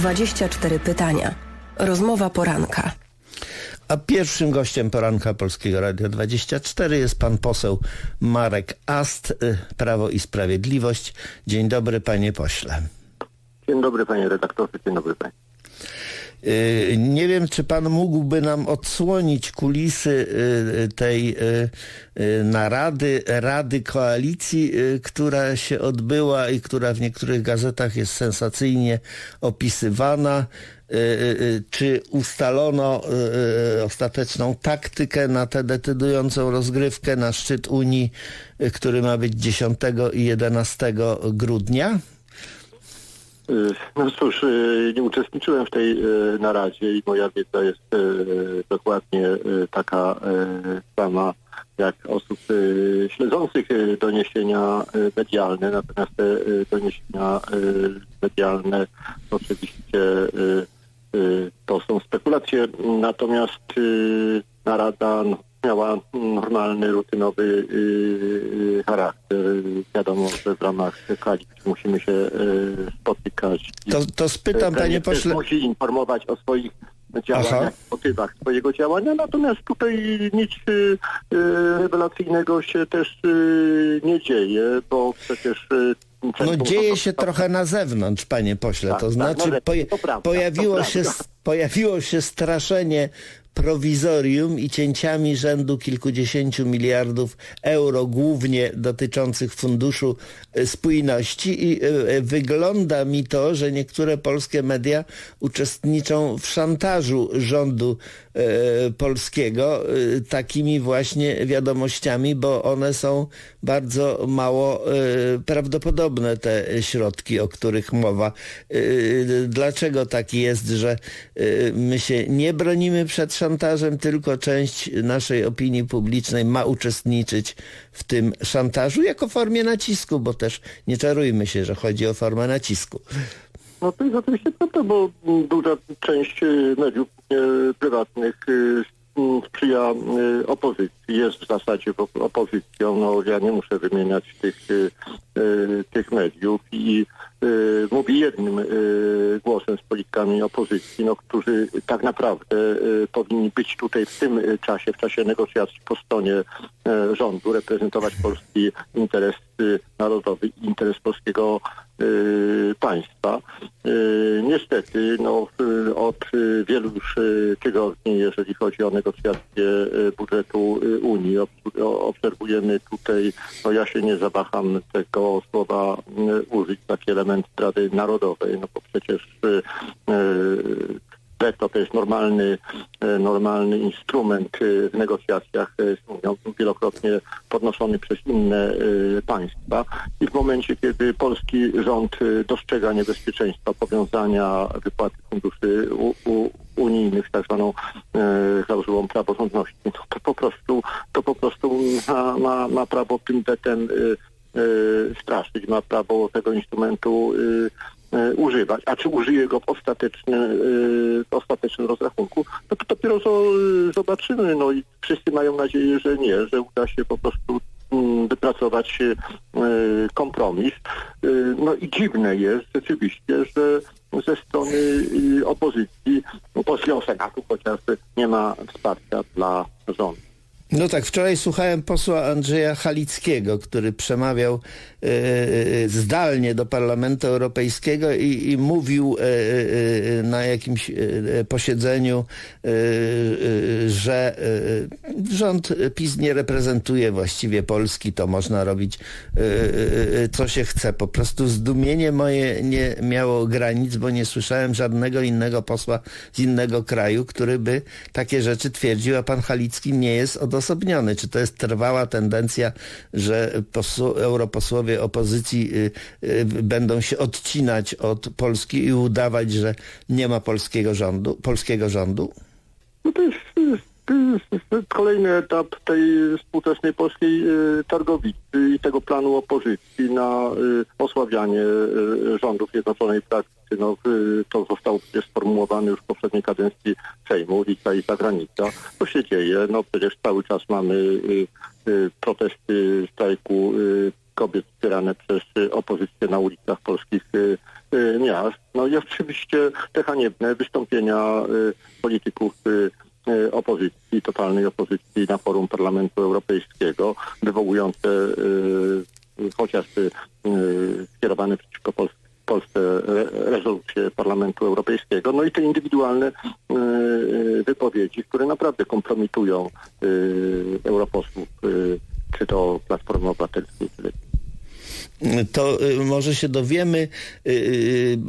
24 pytania. Rozmowa poranka. A pierwszym gościem poranka Polskiego Radia 24 jest pan poseł Marek Ast, y, Prawo i Sprawiedliwość. Dzień dobry panie pośle. Dzień dobry panie redaktorze, dzień dobry panie. Y, Nie wiem, czy pan mógłby nam odsłonić kulisy y, tej y, narady, Rady Koalicji, która się odbyła i która w niektórych gazetach jest sensacyjnie opisywana. Czy ustalono ostateczną taktykę na tę decydującą rozgrywkę na szczyt Unii, który ma być 10 i 11 grudnia? Y, No cóż, y, nie uczestniczyłem w tej y, naradzie i moja wiedza jest dokładnie taka sama jak osób śledzących doniesienia medialne, natomiast te doniesienia medialne oczywiście to są spekulacje, natomiast narada no, miała normalny, rutynowy y, y, charakter. Wiadomo, że w ramach koalicji musimy się y, spotykać. To, to spytam, panie pośle. musi informować o swoich działaniach, motywach swojego działania, natomiast tutaj nic y, rewelacyjnego się też y, nie dzieje, bo przecież... Y, No dzieje się trochę na zewnątrz, panie pośle. Tak, to tak, znaczy no, pojawiło, się, pojawiło się straszenie prowizorium i cięciami rzędu kilkudziesięciu miliardów euro, głównie dotyczących Funduszu e, Spójności i e, e, wygląda mi to, że niektóre polskie media uczestniczą w szantażu rządu polskiego takimi właśnie wiadomościami, bo one są bardzo mało prawdopodobne te środki, o których mowa. Dlaczego tak jest, że my się nie bronimy przed szantażem, tylko część naszej opinii publicznej ma uczestniczyć w tym szantażu jako formie nacisku, bo też nie czarujmy się, że chodzi o formę nacisku. No to jest oczywiście prawda, bo duża część mediów y, prywatnych mm, sprzyja y, opozycji, jest w zasadzie op- opozycją. No ja nie muszę wymieniać tych, y, y, tych mediów i mówi jednym głosem z politykami opozycji, no, którzy tak naprawdę powinni być tutaj w tym czasie, w czasie negocjacji po stronie rządu, reprezentować polski interes narodowy, interes polskiego państwa. Y, Niestety, no, y, od y, wielu już y, tygodni, jeżeli chodzi o negocjacje y, budżetu y, Unii, obserwujemy tutaj, no ja się nie zawaham tego słowa y, użyć, taki element Rady Narodowej, no bo przecież y, y, Weto to jest normalny, e, normalny instrument e, w negocjacjach e, z Unią, wielokrotnie podnoszony przez inne państwa. I w momencie, kiedy polski rząd dostrzega niebezpieczeństwa powiązania wypłaty funduszy u, u, unijnych z tak zwaną klauzulą praworządności, to, to po prostu to po prostu ma, ma, ma prawo tym wetem straszyć, ma prawo tego instrumentu używać. A czy użyje go w, ostateczny, e, w ostatecznym rozrachunku, no to dopiero zo, zobaczymy. No i wszyscy mają nadzieję, że nie, że uda się po prostu mm, wypracować e, kompromis. E, No i dziwne jest rzeczywiście, że ze strony e, opozycji no, Polskiego Senatu chociażby nie ma wsparcia dla rządu. No tak, wczoraj słuchałem posła Andrzeja Halickiego, który przemawiał e, e, zdalnie do Parlamentu Europejskiego i, i mówił e, na jakimś posiedzeniu, że rząd PiS nie reprezentuje właściwie Polski, to można robić co się chce. Po prostu zdumienie moje nie miało granic, bo nie słyszałem żadnego innego posła z innego kraju, który by takie rzeczy twierdził, a pan Halicki nie jest odosobniony. Czy to jest trwała tendencja, że posł- europosłowie opozycji y, y, będą się odcinać od Polski i udawać, że nie ma polskiego rządu? Polskiego rządu? No to jest, to jest kolejny etap tej współczesnej polskiej e, targowicy i tego planu opozycji na e, osłabianie e, rządów Zjednoczonej Prawicy. No, to zostało przecież sformułowane już w poprzedniej kadencji Sejmu, ulica i zagranica. To się dzieje. No przecież cały czas mamy protesty strajku kobiet wspierane przez opozycję na ulicach polskich miast. No i oczywiście te haniebne wystąpienia polityków opozycji, totalnej opozycji na forum Parlamentu Europejskiego, wywołujące y, y, chociażby y, skierowane przeciwko Polsce Polsce Parlamentu Europejskiego, no i te indywidualne y, y, wypowiedzi, które naprawdę kompromitują y, europosłów, y, czy to Platformy Obywatelskiej, czy to y, może się dowiemy. Y,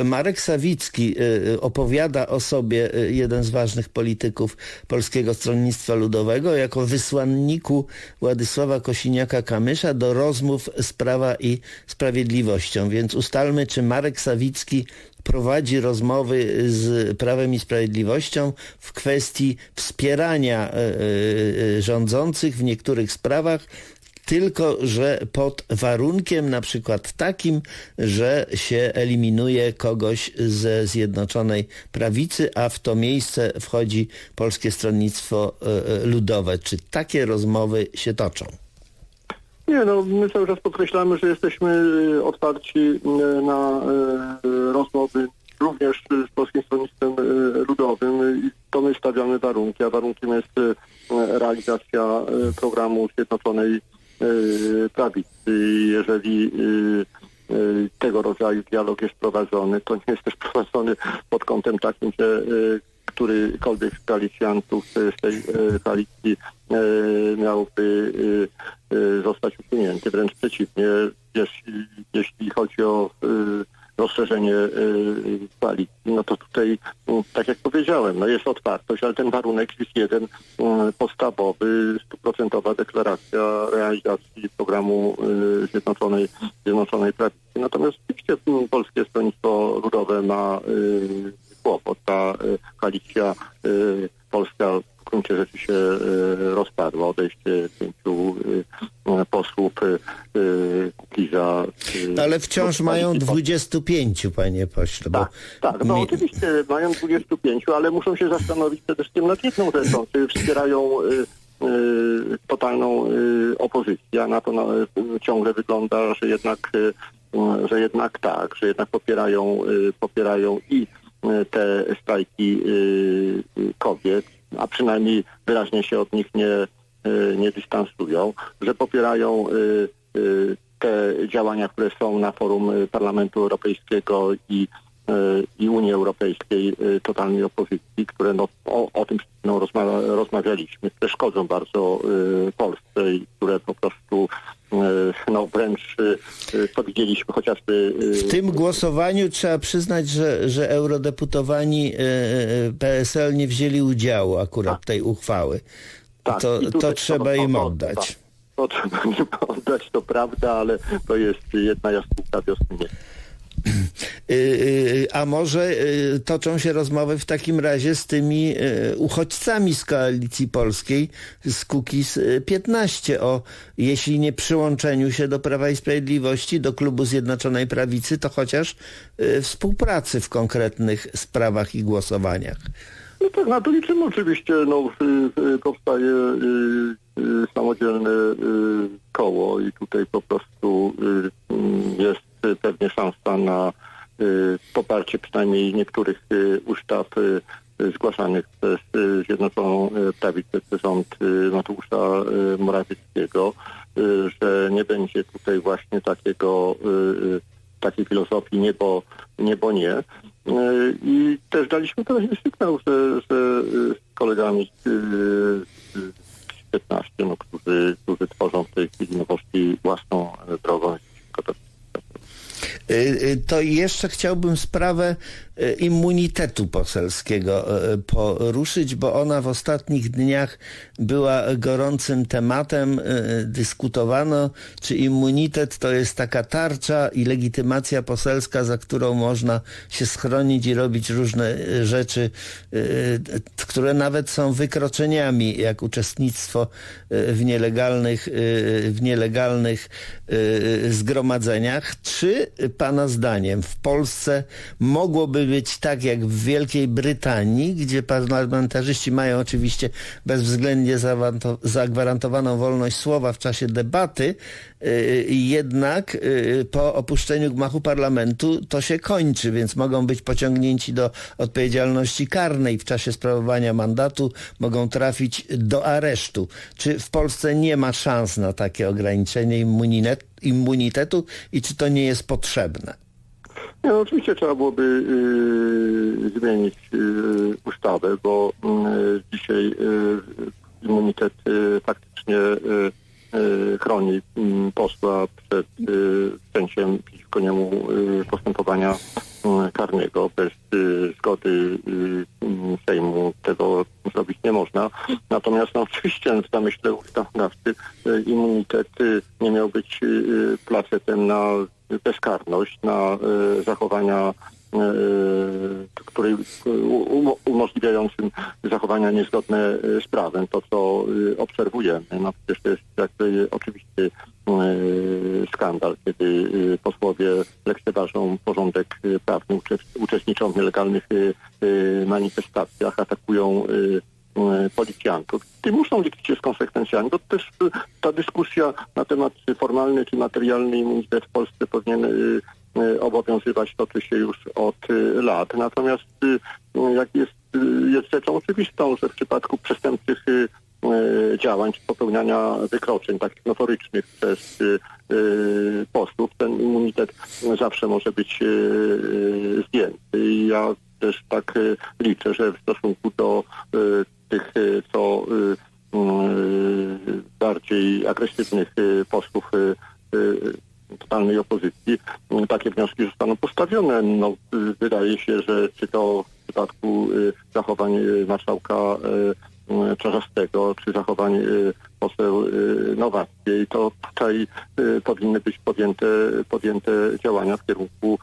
y, Marek Sawicki opowiada o sobie, jeden z ważnych polityków Polskiego Stronnictwa Ludowego, jako wysłanniku Władysława Kosiniaka-Kamysza do rozmów z Prawa i Sprawiedliwością. Więc ustalmy, czy Marek Sawicki prowadzi rozmowy z Prawem i Sprawiedliwością w kwestii wspierania rządzących w niektórych sprawach, tylko że pod warunkiem na przykład takim, że się eliminuje kogoś ze Zjednoczonej Prawicy, a w to miejsce wchodzi Polskie Stronnictwo e, Ludowe. Czy takie rozmowy się toczą? Nie, no my cały czas podkreślamy, że jesteśmy y, otwarci na rozmowy również z Polskim Stronnictwem Ludowym i to my stawiamy warunki, a warunkiem jest realizacja programu Zjednoczonej Prawicy. Jeżeli y, y, tego rodzaju dialog jest prowadzony, to nie jest też prowadzony pod kątem takim, że y, którykolwiek z koalicjantów y, z tej y, koalicji y, miałby y, y, zostać usunięty. Wręcz przeciwnie, jeśli, jeśli chodzi o y, rozszerzenie y, koalicji, no to tutaj, y, tak jak powiedziałem, no jest otwartość, ale ten warunek jest jeden y, podstawowy, stuprocentowa deklaracja realizacji programu y, Zjednoczonej, Zjednoczonej Prawicy. Natomiast oczywiście y, Polskie Stronnictwo Ludowe ma y, kłopot. Ta y, koalicja y, polska gruncie rzeczy się y, rozpadła. Odejście pięciu y, y, posłów y, No, ale wciąż mają koalicji 25, panie pośle. Tak, tak, no mi- oczywiście mają 25, ale muszą się zastanowić przede wszystkim nad jedną rzeczą, czy wspierają totalną opozycję, a na to y, ciągle wygląda, że jednak, że jednak tak, że jednak popierają, popierają i te strajki kobiet, a przynajmniej wyraźnie się od nich nie, y, nie dystansują, że popierają y, y, te działania, które są na forum Parlamentu Europejskiego i, i Unii Europejskiej y, totalnej opozycji, które no, o, o tym no, rozma rozmawialiśmy, które szkodzą bardzo y, Polsce i które po prostu y, no, wręcz y, y, to widzieliśmy chociażby y, W tym głosowaniu trzeba przyznać, że, że eurodeputowani PSL nie wzięli udziału akurat tej uchwały. Tak, to, to trzeba im to- oddać. To, to trzeba im oddać, to prawda, ale to jest jedna jaskółka wiosny A może y, toczą się rozmowy w takim razie z tymi y, uchodźcami z koalicji polskiej, z Kukiz 15 o, jeśli nie przyłączeniu się do Prawa i Sprawiedliwości, do klubu Zjednoczonej Prawicy, to chociaż y, współpracy w konkretnych sprawach i głosowaniach. No tak, na to liczymy oczywiście. No, y, y, powstaje y, y, samodzielne y, koło i tutaj po prostu y, y, jest y, pewnie szansa na y, poparcie przynajmniej niektórych y, ustaw y, y, zgłaszanych przez y, Zjednoczoną y, Prawicę, przez rząd y, Mateusza y, Morawieckiego, y, że nie będzie tutaj właśnie takiego y, y, takiej filozofii niebo, niebo nie. I też daliśmy wyraźny sygnał, że, że z kolegami z, e, z 15, no, którzy, którzy tworzą w tej chwili nowości własną drogą. Y, y, To jeszcze chciałbym sprawę y, immunitetu poselskiego poruszyć, bo ona w ostatnich dniach była gorącym tematem. Dyskutowano, czy immunitet to jest taka tarcza i legitymacja poselska, za którą można się schronić i robić różne rzeczy, które nawet są wykroczeniami, jak uczestnictwo w nielegalnych, w nielegalnych zgromadzeniach. Czy Pana zdaniem w Polsce mogłoby być tak jak w Wielkiej Brytanii, gdzie parlamentarzyści mają oczywiście bezwzględnie zagwarantowaną wolność słowa w czasie debaty, jednak y, po opuszczeniu gmachu parlamentu to się kończy, więc mogą być pociągnięci do odpowiedzialności karnej w czasie sprawowania mandatu, mogą trafić do aresztu. Czy w Polsce nie ma szans na takie ograniczenie immunitet, immunitetu i czy to nie jest potrzebne? No, oczywiście trzeba byłoby y, zmienić y, ustawę, bo y, dzisiaj y, immunitet y, faktycznie y, y, chroni y, posła przed y, wszczęciem przeciwko niemu y, postępowania y, karnego. Bez y, zgody y, y, Sejmu tego zrobić nie można. Natomiast no, oczywiście w zamyśle ustawodawcy y, immunitet y, nie miał być y, placetem na bezkarność, na y, zachowania y, której u- umożliwiającym zachowania niezgodne y, z prawem, to co y, obserwujemy. No przecież to jest jakby oczywisty skandal, kiedy posłowie lekceważą porządek prawny, uczes- uczestniczą w nielegalnych manifestacjach, atakują policjantów. I muszą liczyć się z konsekwencjami, bo też ta dyskusja na temat formalny czy materialny immunitet w Polsce powinien obowiązywać, toczy się już od y, lat. Natomiast y, jak jest, y, jest rzeczą oczywistą, że w przypadku przestępczych y, y, działań czy popełniania wykroczeń takich notorycznych przez y, y, posłów, ten immunitet zawsze może być y, y, zdjęty. Ja też tak y, liczę, że w stosunku do y, tych, y, co y, y, bardziej agresywnych y, posłów y, y, totalnej opozycji, y, takie wnioski zostaną postawione. No, y, wydaje się, że czy to w przypadku y, zachowań y, marszałka Czarzastego, czy zachowań poseł Nowackiej, to tutaj powinny być podjęte, podjęte działania w kierunku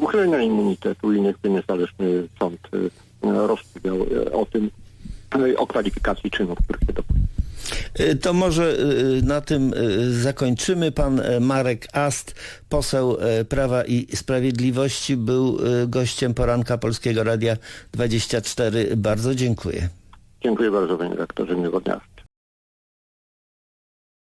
uchylenia immunitetu i niechby niezależny sąd rozstrzygał o tym, o kwalifikacji czynów, których się dopuścił. Y, To może y, na tym y, zakończymy. Pan Marek Ast, poseł Prawa i Sprawiedliwości, był gościem poranka Polskiego Radia 24. Bardzo dziękuję. Dziękuję bardzo, panie redaktorze, miłego dnia.